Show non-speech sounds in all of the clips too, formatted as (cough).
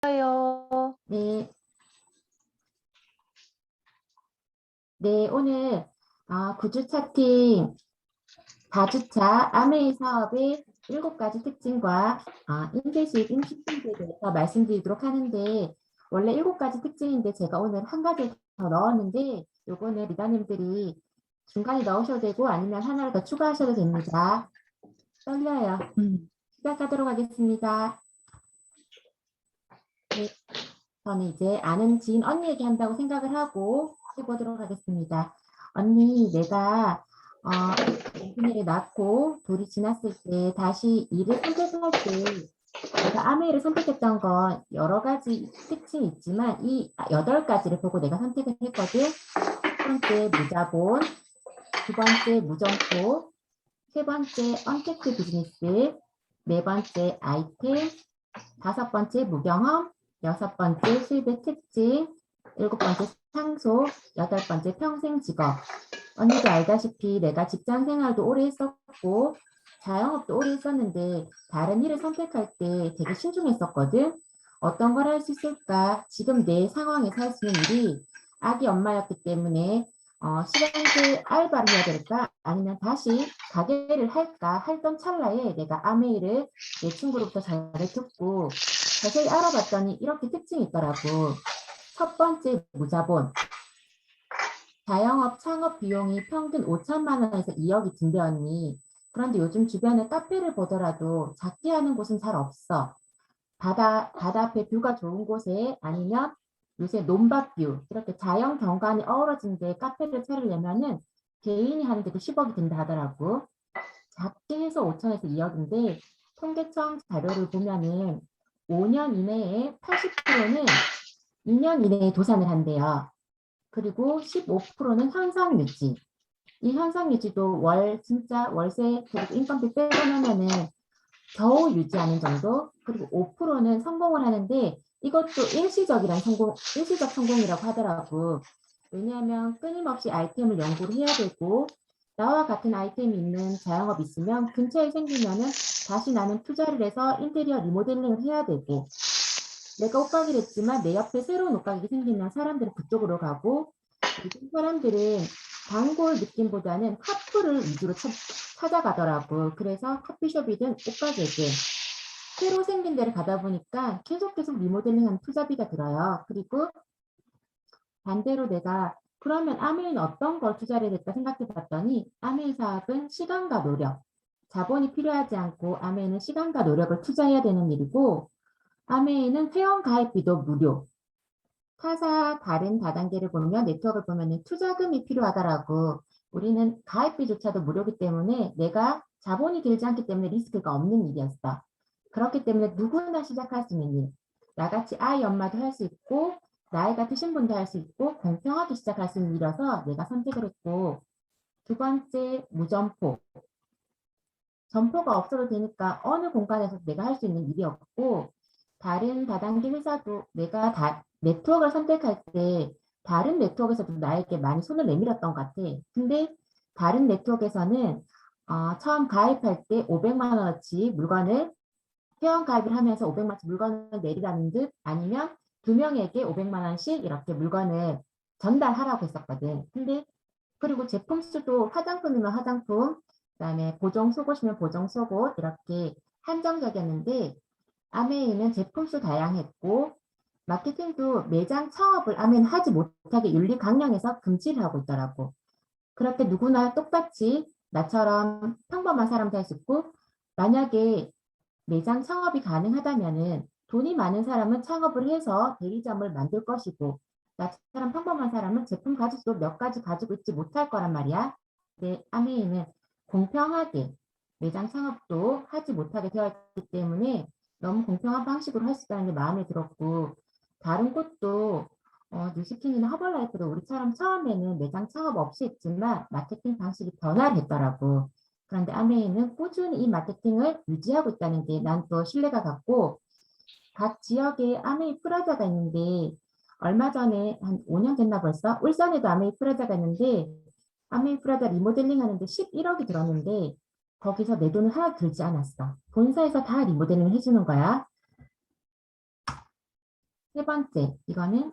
들려요. 네. 네, 오늘 아, 9주차 팀 4주차 아메이 사업의 7가지 특징과 아, 인쇄식 임시품에 대해서 말씀드리도록 하는데 원래 7가지 특징인데 제가 오늘 한 가지 더 넣었는데 요거는 리더님들이 중간에 넣으셔도 되고 아니면 하나를 더 추가하셔도 됩니다. 떨려요. 음. 시작하도록 하겠습니다. 네, 저는 이제 아는 지인 언니 얘기한다고 생각을 하고 해보도록 하겠습니다. 언니, 내가 어, 아기를 낳고 돌이 지났을 때 다시 일을 선택할 때 내가 아메이를 선택했던 건 여러 가지 특징이 있지만 이 여덟 가지를 보고 내가 선택을 했거든. 첫 번째 무자본, 두 번째 무점포, 세 번째 언택트 비즈니스, 네 번째 아이템, 다섯 번째 무경험, 여섯 번째 실배 특징, 일곱 번째 상소, 여덟 번째 평생 직업. 언니도 알다시피 내가 직장 생활도 오래 했었고 자영업도 오래 했었는데 다른 일을 선택할 때 되게 신중했었거든. 어떤 걸 할 수 있을까? 지금 내 상황에서 할 수 있는 일이 아기 엄마였기 때문에 어, 시간제 알바를 해야 될까? 아니면 다시 가게를 할까? 했던 찰나에 내가 아메이를 내 친구로부터 잘 듣고 자세히 알아봤더니 이렇게 특징이 있더라고. 첫 번째 무자본. 자영업 창업 비용이 평균 5천만 원에서 2억이 든대 언니. 그런데 요즘 주변에 카페를 보더라도 작게 하는 곳은 잘 없어. 바다, 바다 앞에 뷰가 좋은 곳에 아니면 요새 논밭뷰 이렇게 자연 경관이 어우러진 데 카페를 차리려면은 개인이 하는 데도 10억이 든다 하더라고. 작게 해서 5천에서 2억인데 통계청 자료를 보면은 5년 이내에 80%는 2년 이내에 도산을 한대요. 그리고 15%는 현상 유지. 이 현상 유지도 월 진짜 월세 그리고 인건비 빼고나면은 겨우 유지하는 정도. 그리고 5%는 성공을 하는데 이것도 일시적이란 성공, 일시적 성공이라고 하더라고. 왜냐하면 끊임없이 아이템을 연구를 해야 되고 나와 같은 아이템이 있는 자영업 있으면 근처에 생기면은 다시 나는 투자를 해서 인테리어 리모델링을 해야 되고 내가 옷가게를 했지만 내 옆에 새로운 옷가게가 생기면 사람들은 그쪽으로 가고 요즘 사람들은 단골 느낌보다는 카프를 위주로 찾, 찾아가더라고. 그래서 커피숍이든 옷가게든 새로 생긴 데를 가다 보니까 계속 계속 리모델링하는 투자비가 들어요. 그리고 반대로 내가 그러면 아메이는 어떤 걸 투자를 했다 생각해 봤더니 아메이 사업은 시간과 노력, 자본이 필요하지 않고 아메이는 시간과 노력을 투자해야 되는 일이고 아메이는 회원 가입비도 무료. 타사 다른 다단계를 보면 네트워크를 보면 투자금이 필요하더라고. 우리는 가입비조차도 무료기 때문에 내가 자본이 들지 않기 때문에 리스크가 없는 일이었어. 그렇기 때문에 누구나 시작할 수 있는 일. 나같이 아이 엄마도 할 수 있고 나이가 드신 분도 할 수 있고 공평하게 시작할 수 있는 일이어서 내가 선택을 했고 두 번째 무점포. 점포가 없어도 되니까 어느 공간에서 내가 할 수 있는 일이었고 다른 다단계 회사도 내가 다 네트워크를 선택할 때 다른 네트워크에서도 나에게 많이 손을 내밀었던 것 같아. 근데 다른 네트워크에서는 어, 처음 가입할 때 500만 원어치 물건을 회원 가입을 하면서 500만 원치 물건을 내리라는 듯 아니면 두 명에게 500만 원씩 이렇게 물건을 전달하라고 했었거든. 근데 그리고 제품 수도 화장품이면 화장품, 그다음에 보정 속옷이면 보정 속옷 이렇게 한정적이었는데 아메이는 제품 수 다양했고 마케팅도 매장 창업을 아메는 하지 못하게 윤리 강령에서 금지를 하고 있더라고. 그렇게 누구나 똑같이 나처럼 평범한 사람도 할 수 있고 만약에 매장 창업이 가능하다면은 돈이 많은 사람은 창업을 해서 대리점을 만들 것이고 나처럼 평범한 사람은 제품 가지도 몇 가지 가지고 있지 못할 거란 말이야. 근데 아메이는 공평하게 매장 창업도 하지 못하게 되어 있기 때문에 너무 공평한 방식으로 할 수 있다는 게 마음에 들었고 다른 곳도 어, 뉴스킨이나 허벌라이프도 우리처럼 처음에는 매장 창업 없이 했지만 마케팅 방식이 변화를 했더라고. 그런데 아메이는 꾸준히 이 마케팅을 유지하고 있다는 게 난 또 신뢰가 갔고 각 지역에 아메이 프라자가 있는데 얼마 전에 한 5년 됐나 벌써 울산에도 아메이 프라자가 있는데 아메이 프라자 리모델링 하는데 11억이 들었는데 거기서 내 돈은 하나 들지 않았어. 본사에서 다 리모델링을 해주는 거야. 세 번째, 이거는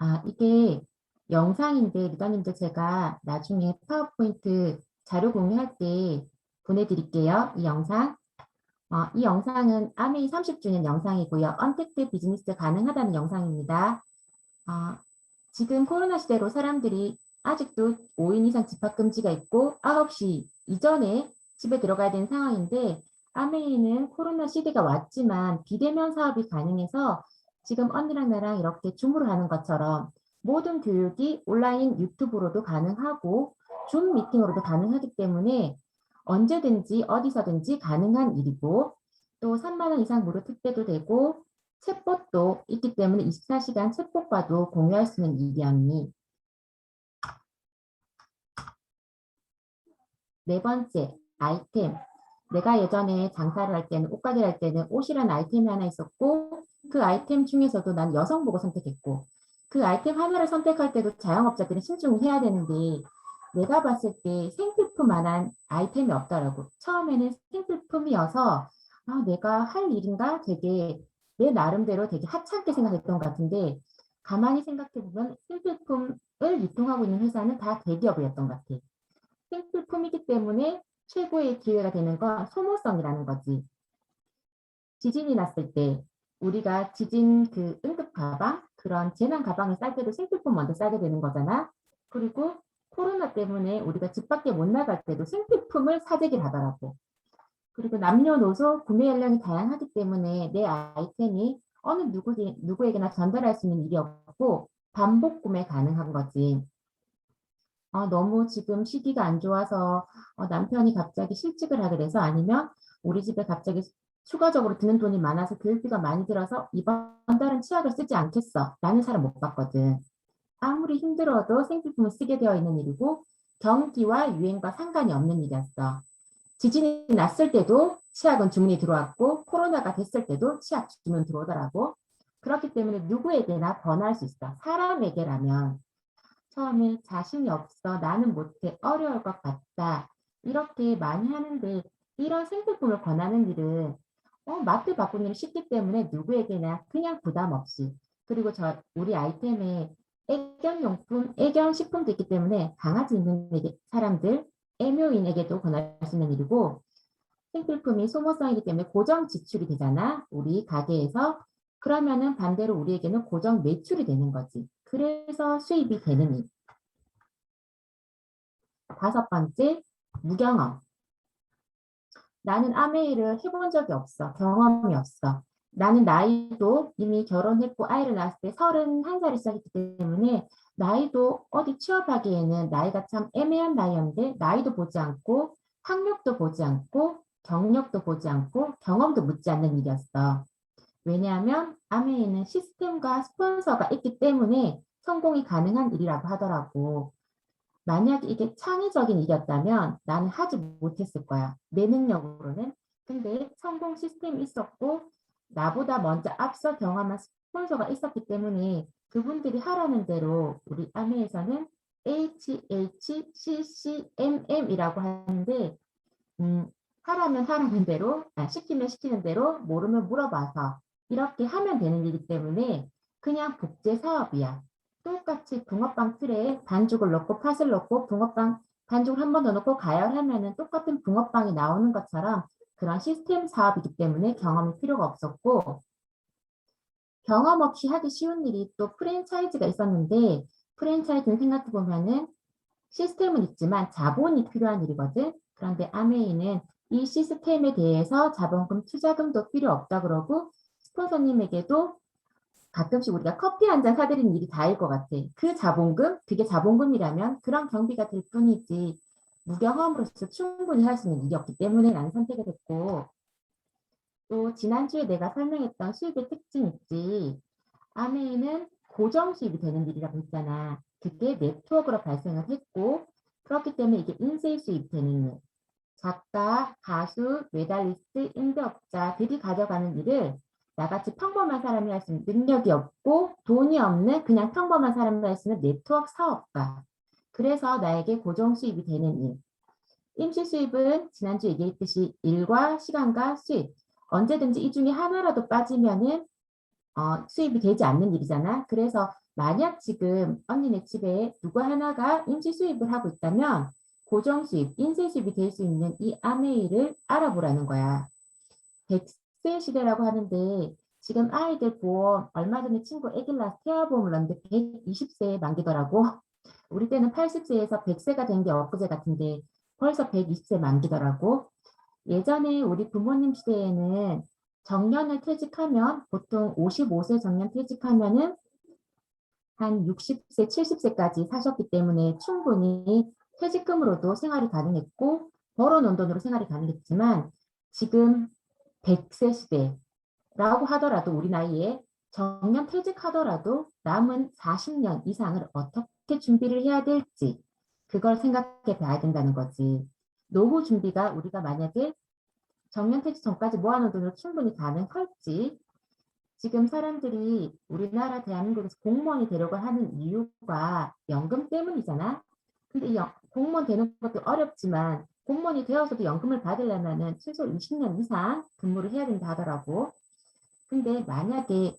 아 이게 영상인데 리더님들 제가 나중에 파워포인트 자료 공유할 때 보내드릴게요. 이 영상. 어, 이 영상은 아메이 30주년 영상이고요. 언택트 비즈니스 가능하다는 영상입니다. 어, 지금 코로나 시대로 사람들이 아직도 5인 이상 집합 금지가 있고 9시 이전에 집에 들어가야 되는 상황인데 아메이는 코로나 시대가 왔지만 비대면 사업이 가능해서 지금 언니랑 나랑 이렇게 줌으로 하는 것처럼 모든 교육이 온라인 유튜브로도 가능하고 줌 미팅으로도 가능하기 때문에 언제든지 어디서든지 가능한 일이고 또 3만 원 이상 무료 특대도 되고 챗봇도 있기 때문에 24시간 챗봇과도 공유할 수 있는 일이었니. 네 번째, 아이템. 내가 예전에 장사를 할 때는 옷가게를 할 때는 옷이라는 아이템이 하나 있었고 그 아이템 중에서도 난 여성 보고 선택했고 그 아이템 하나를 선택할 때도 자영업자들이 신중을 해야 되는데 내가 봤을 때 생필품만한 아이템이 없더라고. 처음에는 생필품이어서 아, 내가 할 일인가 되게 내 나름대로 되게 하찮게 생각했던 것 같은데 가만히 생각해 보면 생필품을 유통하고 있는 회사는 다 대기업이었던 것 같아. 생필품이기 때문에 최고의 기회가 되는 건 소모성이라는 거지. 지진이 났을 때 우리가 지진 그 응급 가방 그런 재난 가방을 쌀 때도 생필품 먼저 싸게 되는 거잖아. 그리고 코로나 때문에 우리가 집 밖에 못 나갈 때도 생필품을 사재기를 하더라고. 그리고 남녀노소 구매 연령이 다양하기 때문에 내 아이템이 어느 누구에, 누구에게나 전달할 수 있는 일이 없고 반복 구매 가능한 거지. 어, 너무 지금 시기가 안 좋아서 어, 남편이 갑자기 실직을 하게 돼서 아니면 우리 집에 갑자기 추가적으로 드는 돈이 많아서 교육비가 많이 들어서 이번 달은 치약을 쓰지 않겠어. 라는 사람 못 봤거든. 아무리 힘들어도 생필품을 쓰게 되어 있는 일이고 경기와 유행과 상관이 없는 일이었어. 지진이 났을 때도 치약은 주문이 들어왔고 코로나가 됐을 때도 치약 주문 들어오더라고. 그렇기 때문에 누구에게나 권할 수 있어. 사람에게라면 처음에 자신이 없어 나는 못해 어려울 것 같다. 이렇게 많이 하는데 이런 생필품을 권하는 일은 어, 마트 바꾸는 일이 쉽기 때문에 누구에게나 그냥 부담 없이 그리고 저 우리 아이템에 애견용품, 애견식품도 있기 때문에 강아지 있는 사람들, 애묘인에게도 권할 수 있는 일이고 생필품이 소모성이기 때문에 고정 지출이 되잖아. 우리 가게에서. 그러면은 반대로 우리에게는 고정 매출이 되는 거지. 그래서 수입이 되는 일. 다섯 번째, 무경험. 나는 아메이를 해본 적이 없어. 경험이 없어. 나는 나이도 이미 결혼했고 아이를 낳았을 때 31살이 시작했기 때문에 나이도 어디 취업하기에는 나이가 참 애매한 나이였는데 나이도 보지 않고 학력도 보지 않고 경력도 보지 않고 경험도 묻지 않는 일이었어. 왜냐하면 아메이는 시스템과 스폰서가 있기 때문에 성공이 가능한 일이라고 하더라고. 만약 이게 창의적인 일이었다면 나는 하지 못했을 거야. 내 능력으로는. 근데 성공 시스템이 있었고 나보다 먼저 앞서 경험한 스폰서가 있었기 때문에 그분들이 하라는 대로 우리 아메에서는 HHCCMM이라고 하는데 음, 하라면 하라는 대로 아, 시키면 시키는 대로 모르면 물어봐서 이렇게 하면 되는 일이기 때문에 그냥 복제 사업이야. 똑같이 붕어빵 틀에 반죽을 넣고 팥을 넣고 붕어빵 반죽을 한 번 더 넣고 가열하면 은 똑같은 붕어빵이 나오는 것처럼 그런 시스템 사업이기 때문에 경험이 필요가 없었고 경험 없이 하기 쉬운 일이 또 프랜차이즈가 있었는데 프랜차이즈는 생각해 보면은 시스템은 있지만 자본이 필요한 일이거든. 그런데 아메이는 이 시스템에 대해서 자본금, 투자금도 필요 없다 그러고 스폰서님에게도 가끔씩 우리가 커피 한 잔 사드리는 일이 다일 것 같아. 그 자본금, 그게 자본금이라면 그런 경비가 될 뿐이지 무경험으로서 충분히 할 수 있는 일이었기 때문에 나는 선택을 했고 또 지난주에 내가 설명했던 수입의 특징 있지. 아메이는 고정 수입이 되는 일이라고 했잖아. 그게 네트워크로 발생을 했고 그렇기 때문에 이게 인쇄 수입 되는 일. 작가, 가수, 메달리스트, 임대업자 들이 가져가는 일을 나같이 평범한 사람이 할 수 있는 능력이 없고 돈이 없는 그냥 평범한 사람이 할 수 있는 네트워크 사업가. 그래서 나에게 고정 수입이 되는 일. 임시 수입은 지난주 얘기했듯이 일과 시간과 수입. 언제든지 이 중에 하나라도 빠지면은 어, 수입이 되지 않는 일이잖아. 그래서 만약 지금 언니네 집에 누구 하나가 임시 수입을 하고 있다면 고정 수입, 인쇄 수입이 될 수 있는 이 아메이를 알아보라는 거야. 100세 시대라고 하는데 지금 아이들 보험 얼마 전에 친구 애기 낳아서 태아보험을 넣는데 120세에 만기더라고. 우리 때는 80세에서 100세가 된 게 엊그제 같은데 벌써 120세 만기더라고. 예전에 우리 부모님 시대에는 정년을 퇴직하면 보통 55세 정년 퇴직하면은 한 60세, 70세까지 사셨기 때문에 충분히 퇴직금으로도 생활이 가능했고 벌어놓은 돈으로 생활이 가능했지만 지금 100세 시대라고 하더라도 우리 나이에 정년 퇴직하더라도 남은 40년 이상을 어떻게 준비를 해야 될지 그걸 생각해 봐야 된다는 거지. 노후 준비가 우리가 만약에 정년 퇴직 전까지 모아놓은 돈으로 충분히 가능할지 지금 사람들이 우리나라 대한민국에서 공무원이 되려고 하는 이유가 연금 때문이잖아. 근데 연- 공무원 되는 것도 어렵지만 공무원이 되어서도 연금을 받으려면은 최소 20년 이상 근무를 해야 된다 하더라고. 근데 만약에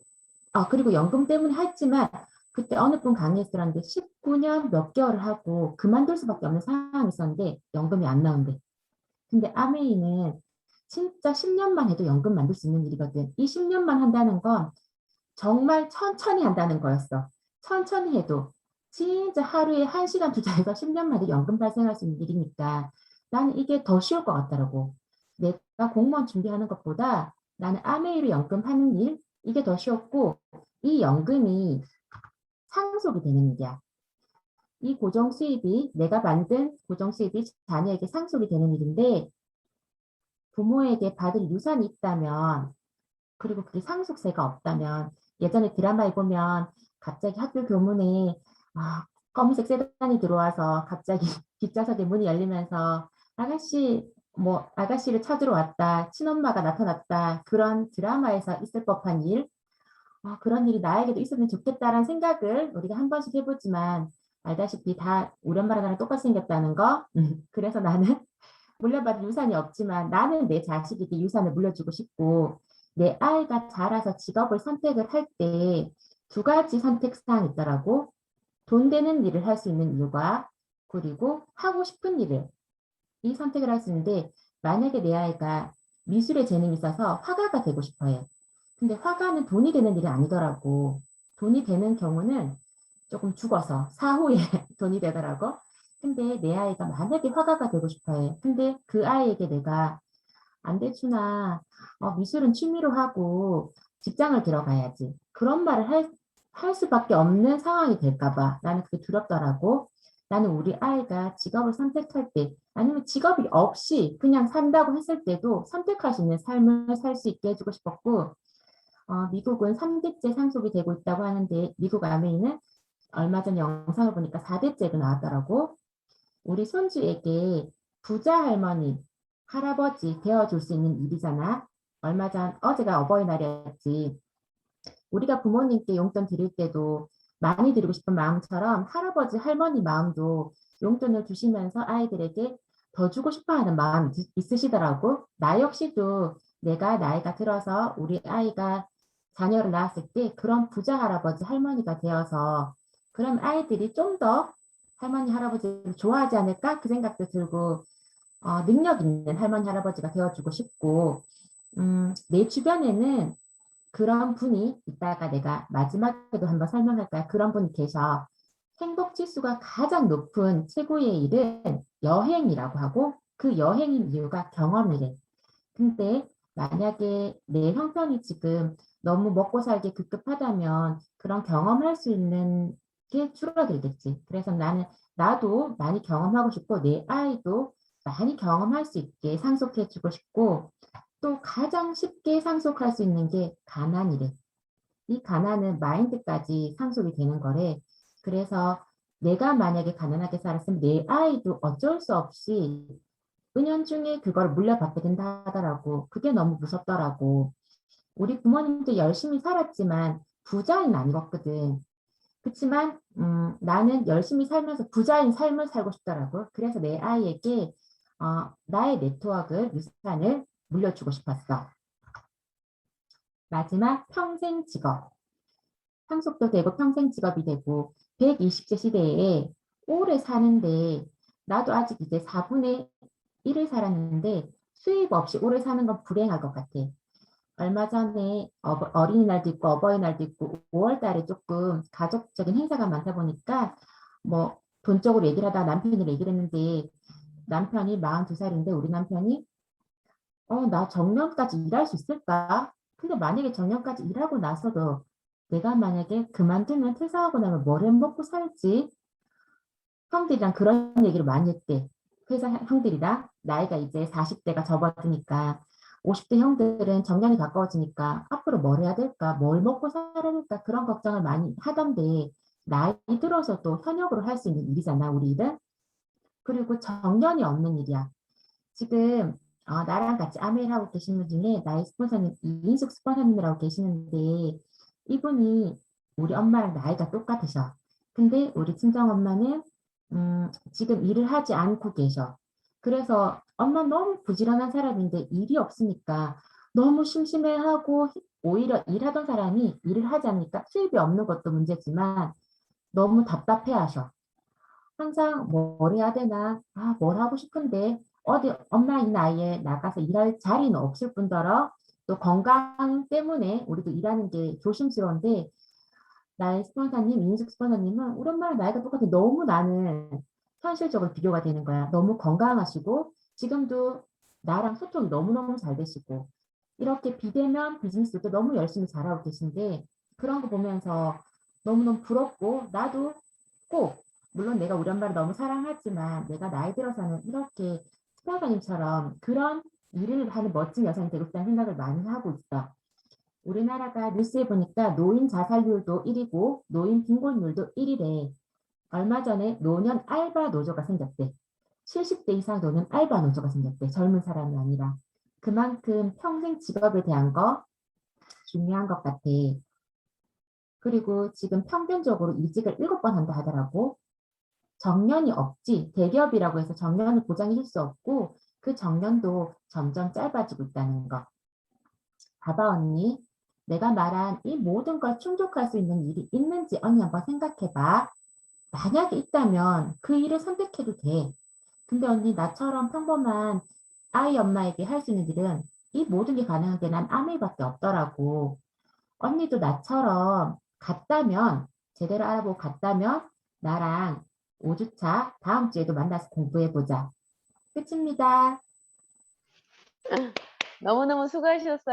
아 그리고 연금 때문에 했지만 그때 어느 분 강의에서 들었는데 19년 몇 개월을 하고 그만둘 수밖에 없는 상황이 있었는데 연금이 안 나온대. 근데 아메이는 진짜 10년만 해도 연금 만들 수 있는 일이거든. 이 10년만 한다는 건 정말 천천히 한다는 거였어. 천천히 해도 진짜 하루에 1시간 투자해서 10년만 해도 연금 발생할 수 있는 일이니까 나는 이게 더 쉬울 것 같더라고. 내가 공무원 준비하는 것보다 나는 아메이로 연금 하는 일 이게 더 쉬웠고 이 연금이 상속이 되는 일이야. 이 고정 수입이 내가 만든 고정 수입이 자녀에게 상속이 되는 일인데 부모에게 받을 유산이 있다면 그리고 그게 상속세가 없다면 예전에 드라마에 보면 갑자기 학교 교문에 아, 검은색 세단이 들어와서 갑자기 (laughs) 뒷좌석에 문이 열리면서 아가씨 뭐 아가씨를 찾으러 왔다 친엄마가 나타났다 그런 드라마에서 있을 법한 일 아, 그런 일이 나에게도 있었으면 좋겠다라는 생각을 우리가 한 번씩 해보지만 알다시피 다 엄마랑 나랑 똑같이 생겼다는 거 음, 그래서 나는 (laughs) 물려받을 유산이 없지만 나는 내 자식에게 유산을 물려주고 싶고 내 아이가 자라서 직업을 선택을 할 때 두 가지 선택 사항이 있더라고. 돈 되는 일을 할 수 있는 일과 그리고 하고 싶은 일을 이 선택을 할 수 있는데 만약에 내 아이가 미술에 재능이 있어서 화가가 되고 싶어 해. 근데 화가는 돈이 되는 일이 아니더라고. 돈이 되는 경우는 조금 죽어서 사후에 (laughs) 돈이 되더라고. 근데 내 아이가 만약에 화가가 되고 싶어 해. 근데 그 아이에게 내가 안 되추나 어, 미술은 취미로 하고 직장을 들어가야지. 그런 말을 할, 할 수밖에 없는 상황이 될까 봐 나는 그게 두렵더라고. 나는 우리 아이가 직업을 선택할 때 아니면 직업이 없이 그냥 산다고 했을 때도 선택할 수 있는 삶을 살 수 있게 해주고 싶었고 어, 미국은 3대째 상속이 되고 있다고 하는데 미국 아메이는 얼마 전 영상을 보니까 4대째로 나왔더라고. 우리 손주에게 부자 할머니, 할아버지 되어줄 수 있는 일이잖아. 얼마 전 어제가 어버이날이었지. 우리가 부모님께 용돈 드릴 때도 많이 드리고 싶은 마음처럼 할아버지, 할머니 마음도 용돈을 주시면서 아이들에게 더 주고 싶어 하는 마음이 드- 있으시더라고. 나 역시도 내가 나이가 들어서 우리 아이가 자녀를 낳았을 때 그런 부자 할아버지, 할머니가 되어서 그럼 아이들이 좀 더 할머니, 할아버지를 좋아하지 않을까? 그 생각도 들고 어, 능력 있는 할머니, 할아버지가 되어주고 싶고 음, 내 주변에는 그런 분이 있다가 내가 마지막에도 한번 설명할까요? 그런 분이 계셔. 행복 지수가 가장 높은 최고의 일은 여행이라고 하고 그 여행인 이유가 경험이래. 근데 만약에 내 형편이 지금 너무 먹고 살기 급급하다면 그런 경험할 수 있는 게 줄어들겠지. 그래서 나는 나도 많이 경험하고 싶고 내 아이도 많이 경험할 수 있게 상속해 주고 싶고 또 가장 쉽게 상속할 수 있는 게 가난이래. 이 가난은 마인드까지 상속이 되는 거래. 그래서 내가 만약에 가난하게 살았으면 내 아이도 어쩔 수 없이 은연 중에 그걸 물려받게 된다 하더라고. 그게 너무 무섭더라고. 우리 부모님도 열심히 살았지만 부자는 아니었거든. 그렇지만 음, 나는 열심히 살면서 부자인 삶을 살고 싶더라고. 그래서 내 아이에게 어, 나의 네트워크, 유산을 물려주고 싶었어. 마지막 평생 직업. 상속도 되고 평생 직업이 되고 120세 시대에 오래 사는데 나도 아직 이제 4분의 1을 살았는데 수입 없이 오래 사는 건 불행할 것 같아. 얼마 전에 어, 어린이날도 있고 어버이날도 있고 5월 달에 조금 가족적인 행사가 많다 보니까 뭐 돈적으로 얘기를 하다가 남편이랑 얘기를 했는데 남편이 42살인데 우리 남편이 어, 나 정년까지 일할 수 있을까? 근데 만약에 정년까지 일하고 나서도 내가 만약에 그만두면 퇴사하고 나면 뭘해 먹고 살지? 형들이랑 그런 얘기를 많이 했대. 회사 형들이랑 나이가 이제 40대가 접어드니까 50대 형들은 정년이 가까워지니까 앞으로 뭘 해야 될까? 뭘 먹고 살아야 될까? 그런 걱정을 많이 하던데 나이 들어서도 현역으로 할 수 있는 일이잖아, 우리 일은. 그리고 정년이 없는 일이야. 지금 어, 나랑 같이 아메를 하고 계신 분 중에 나의 스폰서님 이인숙 스폰서님이라고 계시는데 이분이 우리 엄마랑 나이가 똑같으셔. 근데 우리 친정 엄마는 음, 지금 일을 하지 않고 계셔. 그래서 엄마 너무 부지런한 사람인데 일이 없으니까 너무 심심해하고 오히려 일하던 사람이 일을 하지 않으니까 수입이 없는 것도 문제지만 너무 답답해하셔. 항상 뭘 해야 되나? 아, 뭘 하고 싶은데 어디 엄마 이 나이에 나가서 일할 자리는 없을 뿐더러 또 건강 때문에 우리도 일하는 게 조심스러운데 나의 스폰서님, 인숙 스폰서님은 엄마랑 나이가 똑같아 너무 나는 현실적으로 비교가 되는 거야. 너무 건강하시고 지금도 나랑 소통이 너무너무 잘 되시고 이렇게 비대면 비즈니스도 너무 열심히 잘하고 계신데 그런 거 보면서 너무너무 부럽고 나도 꼭 물론 내가 우리 엄마를 너무 사랑하지만 내가 나이 들어서는 이렇게 스폰서님처럼 그런 일을 하는 멋진 여성이 되고 싶다는 생각을 많이 하고 있어. 우리나라가 뉴스에 보니까 노인 자살률도 1위고 노인 빈곤율도 1위래. 얼마 전에 노년 알바 노조가 생겼대. 70대 이상 노년 알바 노조가 생겼대. 젊은 사람이 아니라. 그만큼 평생 직업에 대한 거 중요한 것 같아. 그리고 지금 평균적으로 이직을 7번 한다 하더라고. 정년이 없지. 대기업이라고 해서 정년을 보장해 줄 수 없고 그 정년도 점점 짧아지고 있다는 거. 봐봐 언니. 내가 말한 이 모든 걸 충족할 수 있는 일이 있는지 언니 한번 생각해봐. 만약에 있다면 그 일을 선택해도 돼. 근데 언니 나처럼 평범한 아이 엄마에게 할 수 있는 일은 이 모든 게 가능한 게 난 아메이밖에 없더라고. 언니도 나처럼 갔다면 제대로 알아보고 갔다면 나랑 5주차 다음 주에도 만나서 공부해보자. 끝입니다. 너무너무 수고하셨어요.